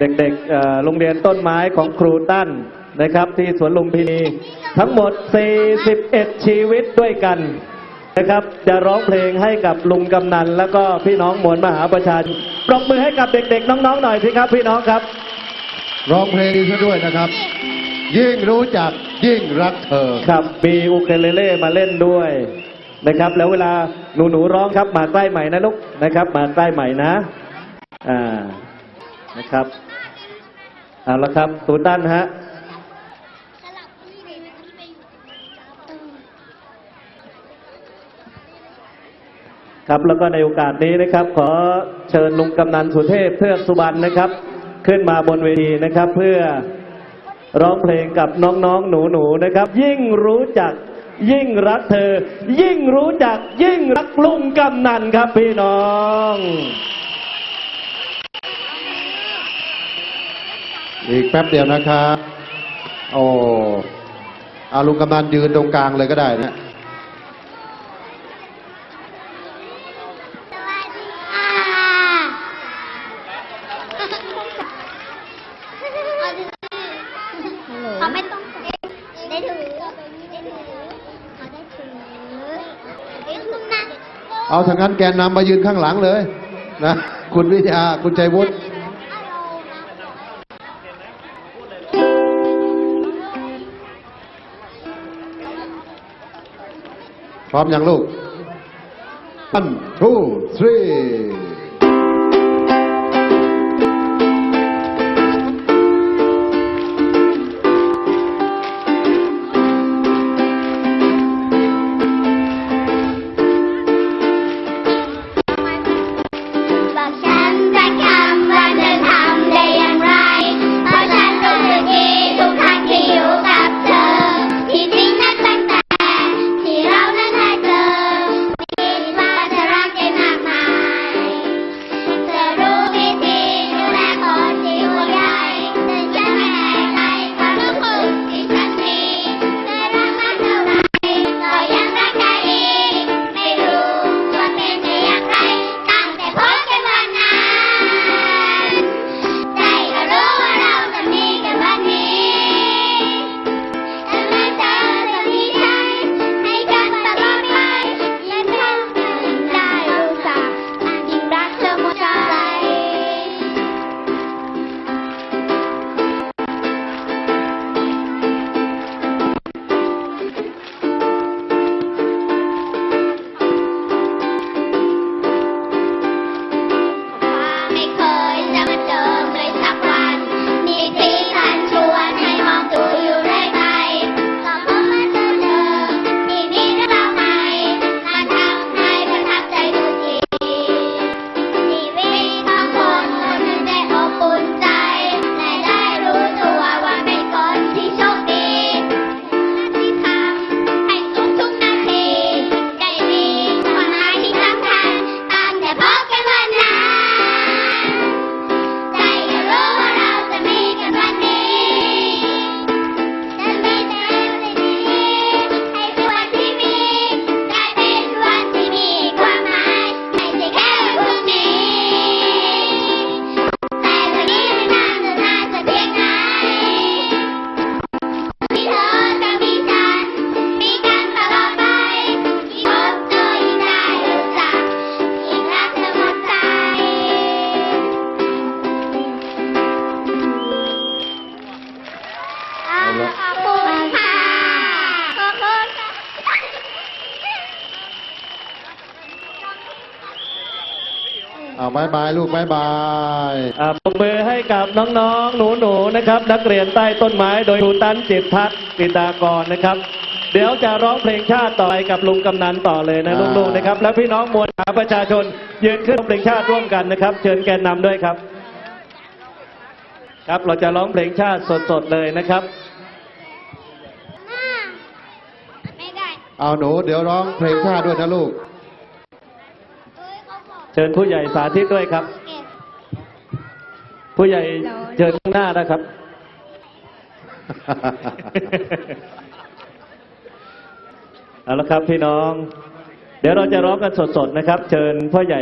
เด็กๆเอ่อโรงเรียนต้นไม้ของครูตั้นนะครับ ที่สวนลุมพินี ทั้งหมด 41 ชีวิตด้วยกันนะครับ จะร้องเพลงให้กับลุงกำนัน แล้วก็พี่น้องมวลมหาประชาชนปรบมือให้กับเด็กๆ น้องๆหน่อยสิครับพี่น้องครับ ร้องเพลงนี้ซะด้วยนะครับ ยิ่งรู้จักยิ่งรักเธอครับมีอูเคเลเล่มาเล่นด้วยนะครับ แล้วเวลาหนูหนูๆร้องครับมาใกล้ใหม่นะลูกนะครับ มาใกล้ใหม่นะ อ่านะครับ เอาละครับตูตันฮะครับแล้วก็ในโอกาสนี้นะครับ ขอเชิญลุงกำนันสุเทพเทือกสุบรรณนะครับ ขึ้นมาบนเวทีนะครับ เพื่อร้องเพลงกับน้องๆ หนูๆนะครับ ยิ่งรู้จัก ยิ่งรักเธอ ยิ่งรู้จัก ยิ่งรักลุงกำนันครับพี่น้อง อีกแป๊บเดียวนะครับโอ้อาลุงกำนันยืนตรงกลางเลยก็ได้นะสวัสดีค่ะเขาไม่ต้องได้ถือได้ถือเขาได้ถือได้คุณนะเอาทางนั้นแกนนำมายืนข้างหลังเลย นะ คุณวิทยาคุณชัยวุฒิ พร้อมยังลูก one two three เอาบายบายลูกบายบายอ่าปรบมือให้กับน้องๆ หนูๆ นะครับ นักเรียนใต้ต้นไม้โดยครูตันจิตทัศน์ปิตากรนะครับ เดี๋ยวจะร้องเพลงชาติต่อไปกับลุงกำนันต่อเลยนะอ่าลูกๆ นะครับ แล้วพี่น้องมวลมหาประชาชนยืนขึ้นร้องเพลงชาติร่วมกันนะครับ เชิญแกนนำด้วยครับ ครับเราจะร้องเพลงชาติสดๆ เลยนะครับ ไม่ได้ เอาหนูเดี๋ยวร้องเพลงชาติด้วยนะลูก เอ้ยเขาบอก เชิญผู้ใหญ่สาธิตด้วยครับเก็บผู้ใหญ่เชิญข้างหน้านะครับ เอาละครับพี่น้อง เดี๋ยวเราจะร้องกันสดๆนะครับ เชิญพ่อใหญ่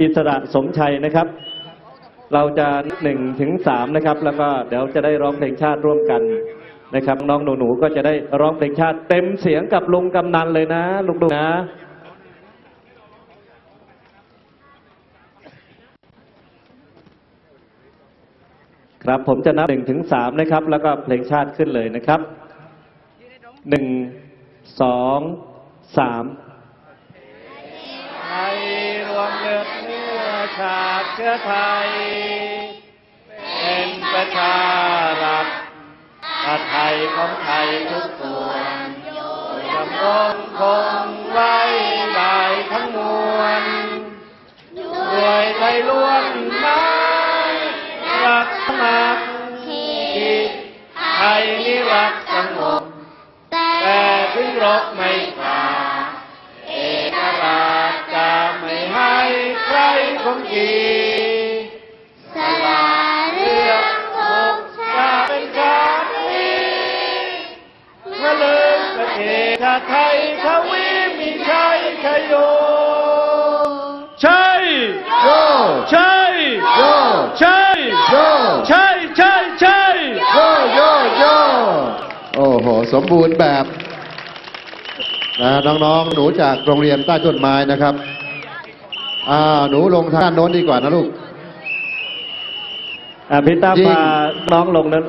อิสระสมชัยนะครับ เราจะหนึ่งถึงสามนะครับ แล้วก็เดี๋ยวจะได้ร้องเพลงชาติร่วมกันนะครับ น้องหนูๆก็จะได้ร้องเพลงชาติ เต็มเสียงกับลุงกำนันเลยนะลูกๆนะ ครับผมจะนับหนึ่งถึงสามนะครับ แล้วก็เพลงชาติขึ้นเลยนะครับหนึ่งสองสามไทยรวมเลือดเนื้อชาติเชื้อไทย เป็นประชารัฐชาติไทยของไทยทุกส่วนดำรงคงไว้ได้ทั้งมวล ทีสละเรื่องพกชาติเป็นชาตินี้เมื่อลืมประเทศชาติไทยทวีมีชัยชยโยใช่โยใช่โยใช่โยใช่ใช่ใช่โยโยโยโอ้โหสมบูรณ์แบบนะน้องๆหนูจากโรงเรียนใต้ต้นไม้นะครับ อ่าหนูลงทางด้านโน้นดีกว่านะลูก อะพี่ตั้มจริงพาน้องลงนั้น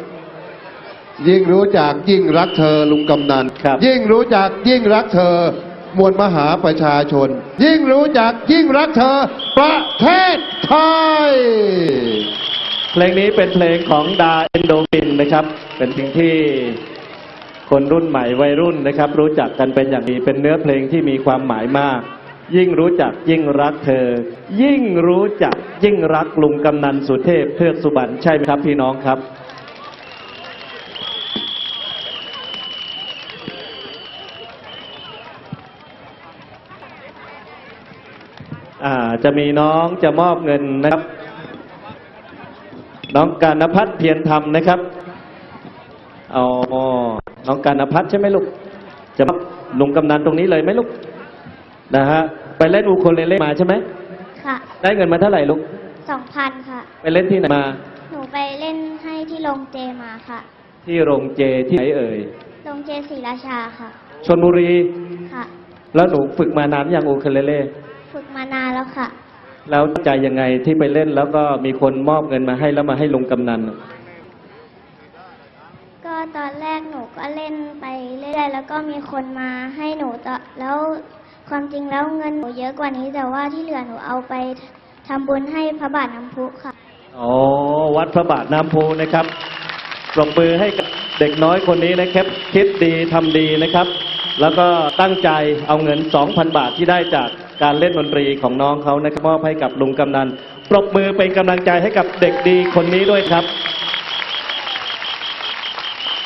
ยิ่งรู้จักยิ่งรักเธอลุงกำนัน ครับ ยิ่งรู้จักยิ่งรักเธอ มวลมหาประชาชน ยิ่งรู้จักยิ่งรักเธอ ประเทศไทย เพลงนี้เป็นเพลงของดาเอนโดฟินนะครับ เป็นเพลงที่คนรุ่นใหม่วัยรุ่นนะครับ รู้จักกันเป็นอย่างดีเป็นเนื้อเพลงที่มีความหมายมาก ยิ่งรู้จักยิ่งรักเธอ ยิ่งรู้จักยิ่งรักลุงกำนันสุเทพเทือกสุบรรณใช่ไหมครับพี่น้องครับอ่าจะมีน้องจะมอบเงินนะครับ น้องการณพัฒน์เพียรธรรมนะครับเอาน้องการณพัฒน์ใช่ไหมลูก จะมอบลุงกำนันตรงนี้เลยไหมลูก นะฮะไปเล่นอูโคเลเล่มาใช่ไหมค่ะได้เงินมาเท่าไหร่ลูกสองพันค่ะ ไปเล่นที่ไหนมา หนูไปเล่นให้ที่โรงเจมาค่ะ ที่โรงเจที่ไหนเอ่ยโรงเจศรีราชาค่ะชนบุรีค่ะ แล้วหนูฝึกมานานยังอูโคเลเล่ฝึกมานานแล้วค่ะ แล้วใจยังไงที่ไปเล่นแล้วก็มีคนมอบเงินมาให้แล้วมาให้ลุงกำนันก็ตอนแรกหนูก็เล่นไปเรื่อยๆแล้วก็มีคนมาให้หนูต่อแล้ว ความจริงแล้วเงินหนูเยอะกว่านี้แต่ว่าที่เหลือหนูเอาไปทำบุญให้พระบาทน้ำพุค่ะ อ๋อ วัดพระบาทน้ำพุนะครับปรบมือให้กับเด็กน้อยคนนี้นะครับ คิดดีทำดีนะครับ แล้วก็ตั้งใจเอาเงิน 2,000 บาทที่ได้จากการเล่นดนตรีของน้องเขานะครับมอบให้กับลุงกำนัน ปรบมือเป็นกำลังใจให้กับเด็กดีคนนี้ด้วยครับ